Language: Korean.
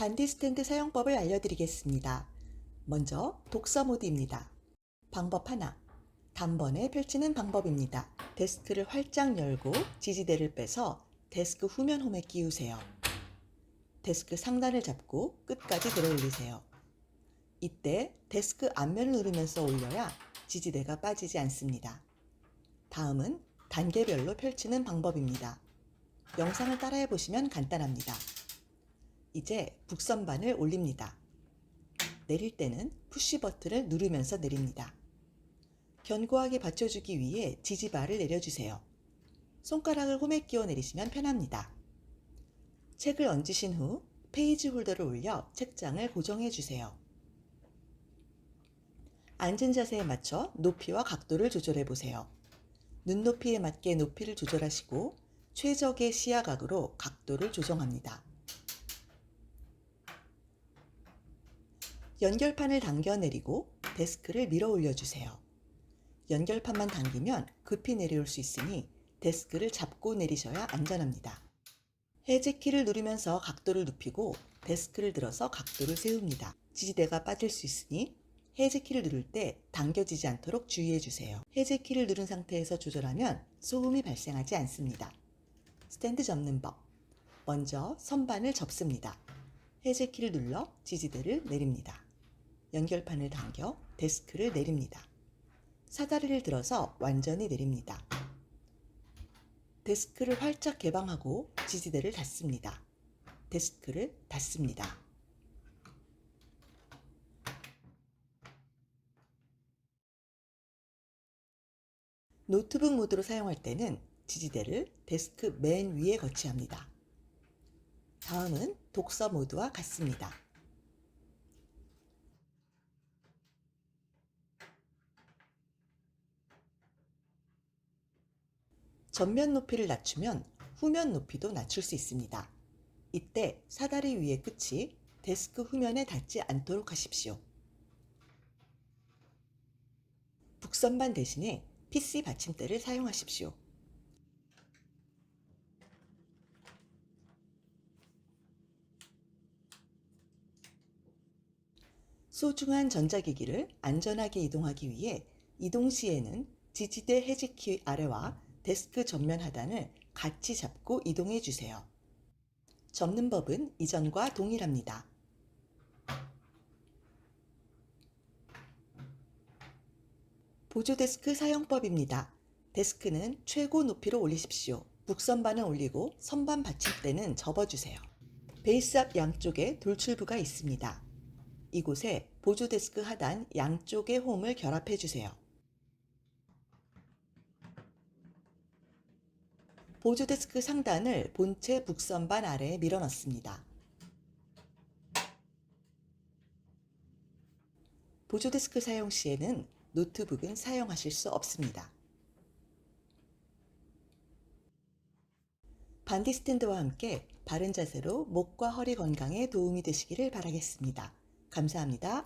반디 스탠드 사용법을 알려드리겠습니다. 먼저 독서 모드입니다. 방법 하나. 단번에 펼치는 방법입니다. 데스크를 활짝 열고 지지대를 빼서 데스크 후면 홈에 끼우세요. 데스크 상단을 잡고 끝까지 들어 올리세요. 이때 데스크 앞면을 누르면서 올려야 지지대가 빠지지 않습니다. 다음은 단계별로 펼치는 방법입니다. 영상을 따라해 보시면 간단합니다. 이제 북선반을 올립니다. 내릴 때는 푸시 버튼을 누르면서 내립니다. 견고하게 받쳐주기 위해 지지바를 내려주세요. 손가락을 홈에 끼워 내리시면 편합니다. 책을 얹으신 후 페이지 홀더를 올려 책장을 고정해 주세요. 앉은 자세에 맞춰 높이와 각도를 조절해 보세요. 눈높이에 맞게 높이를 조절하시고 최적의 시야각으로 각도를 조정합니다. 연결판을 당겨 내리고 데스크를 밀어 올려주세요. 연결판만 당기면 급히 내려올 수 있으니 데스크를 잡고 내리셔야 안전합니다. 해제키를 누르면서 각도를 눕히고 데스크를 들어서 각도를 세웁니다. 지지대가 빠질 수 있으니 해제키를 누를 때 당겨지지 않도록 주의해 주세요. 해제키를 누른 상태에서 조절하면 소음이 발생하지 않습니다. 스탠드 접는 법. 먼저 선반을 접습니다. 해제키를 눌러 지지대를 내립니다. 연결판을 당겨 데스크를 내립니다. 사다리를 들어서 완전히 내립니다. 데스크를 활짝 개방하고 지지대를 닫습니다. 데스크를 닫습니다. 노트북 모드로 사용할 때는 지지대를 데스크 맨 위에 거치합니다. 다음은 독서 모드와 같습니다. 전면 높이를 낮추면 후면 높이도 낮출 수 있습니다. 이때 사다리 위의 끝이 데스크 후면에 닿지 않도록 하십시오. 북선반 대신에 PC 받침대를 사용하십시오. 소중한 전자기기를 안전하게 이동하기 위해 이동 시에는 지지대 해지키 아래와 데스크 전면 하단을 같이 잡고 이동해 주세요. 접는 법은 이전과 동일합니다. 보조 데스크 사용법입니다. 데스크는 최고 높이로 올리십시오. 북선반은 올리고 선반 받침대는 접어주세요. 베이스 앞 양쪽에 돌출부가 있습니다. 이곳에 보조 데스크 하단 양쪽의 홈을 결합해 주세요. 보조 데스크 상단을 본체 북선반 아래에 밀어 넣습니다. 보조 데스크 사용 시에는 노트북은 사용하실 수 없습니다. 반디 스탠드와 함께 바른 자세로 목과 허리 건강에 도움이 되시기를 바라겠습니다. 감사합니다.